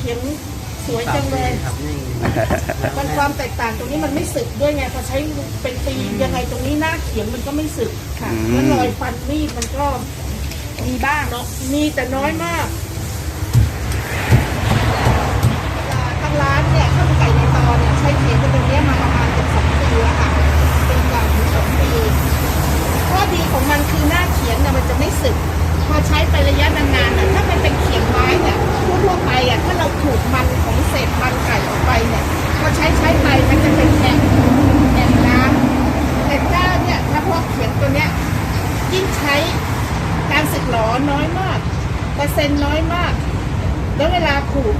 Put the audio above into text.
ขียงสวยจังเลย ครับนี่มันความแตกต่างตรงนี้มันไม่สึกด้วยไงพอใช้เป็นปียังไงตรงนี้หน้าเขียงมันก็ไม่สึกค่ะอืมแล้วรอยฟันมีดมันก็มีบ้างเนาะมีแต่น้อยมากทางร้านเนี่ยข้าวมันไก่ในตอนเนี่ยใช้เขียงกันตรงเนี้ยมาประมาณเกือบสองปีแล้วค่ะเป็นกว่าถึงสองปีข้อดีของมันคือหน้าเขียงเนี่ยมันจะไม่สึก ยิ่งใช้การสึกหลอน้อยมากเปอร์เซ็นต์น้อยมาก แล้วเวลาขูด